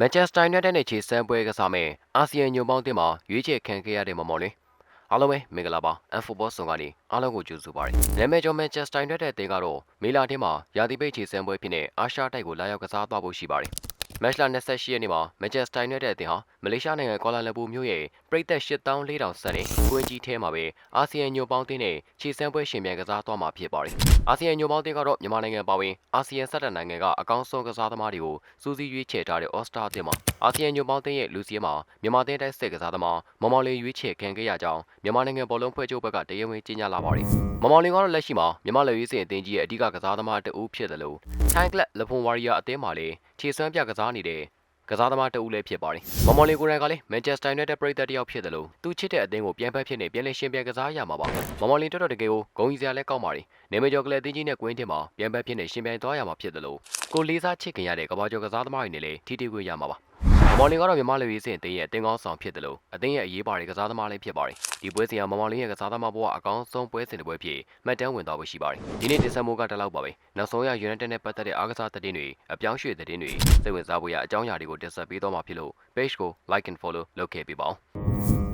မန်ချက်စတာယူနိုက်တက်နဲ့ခြေစမ်းပွဲကစားမယ်အာဆီယံညွန့်ပေါင်းအသင်းမှာရွေးချယ်ခံခဲ့ရတဲ့မမော်လင်းအားလုံးပဲမင်္ဂလာပါအန်ဖူဘောဆောင်ကနေအားလုံးကိုကြိုဆိုပါရစေ။နာမည်ကျော်မန်ချက်စတာယူနိုက်တက်အသင်းကတော့မေလာတင်းမှာရာသီပိတ်ခြေစမ်းပွဲဖြစ်တဲ့အာရှတိုက်ကိုလာရောက်ကစားသွားဖို့ရှိပါတယ်။ မက်ချ်လာ28ရက်နေ့မှာမန်ချက်စတာယူနိုက်တက်အသင်းဟာမလေးရှားနိုင်ငံကွာလာလမ်ပူမြို့ရဲ့ပြည်သက်8400ဆန်တဲ့ကွင်းကြီးထဲမှာပဲအာဆီယံညွန့်ပေါင်းအသင်းနဲ့ခြေစမ်းပွဲရှင်ပြန်ကစားသွားမှာဖြစ်ပါတယ်။အာဆီယံညွန့်ပေါင်းအသင်းကတော့မြန်မာနိုင်ငံပါဝင်အာဆီယံစက်တနိုင်ငံကအကောင်းဆုံးကစားသမားတွေကိုစူးစီးရွေးချယ်ထားတဲ့အော်စတာအသင်းမှာအာဆီယံညွန့်ပေါင်းအသင်းရဲ့လူစီးမှာမြန်မာအသင်းတိုက်စစ်ကစားသမားမမော်လင်းရွေးချယ်ခံခဲ့ရကြောင်းမြန်မာနိုင်ငံဘောလုံးဖွဲ့ချုပ်ဘက်ကတရားဝင်ကြေညာလာပါတယ်။မမော်လင်းကတော့လက်ရှိမှာမြန်မာလက်ရွေးစင်အသင်းကြီးရဲ့အဓိကကစားသမားတဦးဖြစ်တယ်လို့ထိုင်းကလပ်လပွန်ဝါရီယာအသင်းမှာလည်းခြေစွမ်းပြကစားနေတဲ့ကစားသမားတဦးလည်းဖြစ်ပါတယ်။မမော်လီကိုရန်ကလည်းမန်ချက်စတာယူနိုက်တက်ပရိသတ်တယောက်ဖြစ်တယ်လို့သူချစ်တဲ့အသင်းကိုပြန်ဖက်ဖြစ်နေပြန်လည်ရှင်ပြန်ကစားရမှာပါ။မမော်လီတော်တော်တကယ်ကိုဂုဏ်ကြီးစရာလည်းကောက်ပါတယ်။နေမကျော်ကလေးအသင်းကြီးနဲ့ကွင်းတင်မှာပြန်ဖက်ဖြစ်နေရှင်ပြန်သွားရမှာဖြစ်တယ်လို့ကိုလေးစားချစ်ခင်ရတဲ့ကဘာကျော်ကစားသမားတွေနဲ့လည်းထိထိခွင့်ရမှာပါ။ မမော်လီကတော့မြန်မာလူကြီးစင်အသင်းရဲ့အသင်းကောင်းဆောင်ဖြစ်တယ်လို့အသင်းရဲ့အရေးပါတဲ့ကစားသမားလည်းဖြစ်ပါတယ်။ဒီပွဲစဉ်ကမမော်လီရဲ့ကစားသမားဘဝအကောင်းဆုံးပွဲစဉ်တစ်ပွဲဖြစ်မှတ်တမ်းဝင်သွားဖို့ရှိပါတယ်။ဒီနေ့တင်ဆက်မှုကတလောက်ပါပဲ။နောက်ဆုံးရ United နဲ့ပတ်သက်တဲ့အားကစားသတင်းတွေအပြောင်းရွှေ့သတင်းတွေစိတ်ဝင်စားဖို့ရအကြောင်းအရာတွေကိုတင်ဆက်ပေးသွားမှာဖြစ်လို့ page ကို like and follow လုပ်ခဲ့ပေးပါဦး။